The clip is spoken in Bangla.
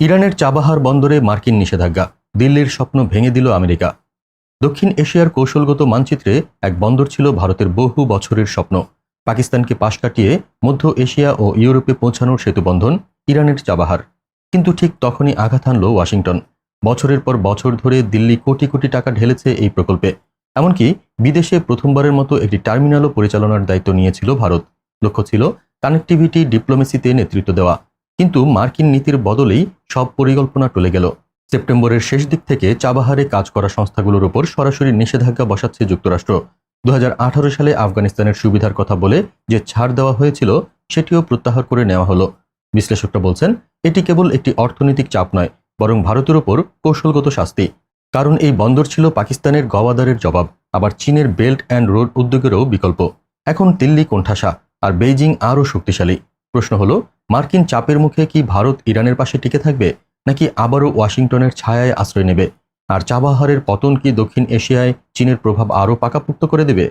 ইরানের চাবাহার বন্দরে মার্কিন নিষেধাজ্ঞা, দিল্লির স্বপ্ন ভেঙে দিল আমেরিকা। দক্ষিণ এশিয়ার কৌশলগত মানচিত্রে এক বন্দর ছিল ভারতের বহু বছরের স্বপ্ন। পাকিস্তানকে পাশ কাটিয়ে মধ্য এশিয়া ও ইউরোপে পৌঁছানোর সেতুবন্ধন ইরানের চাবাহার। কিন্তু ঠিক তখনই আঘাত হানল ওয়াশিংটন। বছরের পর বছর ধরে দিল্লি কোটি কোটি টাকা ঢেলেছে এই প্রকল্পে। এমনকি বিদেশে প্রথমবারের মতো একটি টার্মিনালও পরিচালনার দায়িত্ব নিয়েছিল ভারত। লক্ষ্য ছিল কানেক্টিভিটি, ডিপ্লোমেসিতে নেতৃত্ব দেওয়া। কিন্তু মার্কিন নীতির বদলেই সব পরিকল্পনা টলে গেল। সেপ্টেম্বরের শেষ দিক থেকে চাবাহারে কাজ করা সংস্থাগুলোর উপর সরাসরি নিষেধাজ্ঞা বসাচ্ছে যুক্তরাষ্ট্র। দু হাজার আঠারো সালে আফগানিস্তানের সুবিধার কথা বলে যে ছাড় দেওয়া হয়েছিল, সেটিও প্রত্যাহার করে নেওয়া হলো। বিশ্লেষকরা বলছেন, এটি কেবল একটি অর্থনৈতিক চাপ নয়, বরং ভারতের ওপর কৌশলগত শাস্তি। কারণ এই বন্দর ছিল পাকিস্তানের গওয়াদারের জবাব, আবার চীনের বেল্ট অ্যান্ড রোড উদ্যোগেরও বিকল্প। এখন দিল্লি কোণঠাসা, আর বেইজিং আরও শক্তিশালী। প্রশ্ন হলো, মার্কিন চাপের মুখে কি ভারত ইরানের পাশে টিকে থাকবে, নাকি আবারও ওয়াশিংটনের ছায়ায় আশ্রয় নেবে? আর চাবাহারের পতন কি দক্ষিণ এশিয়ায় চীনের প্রভাব আরও পাকাপুক্ত করে দেবে?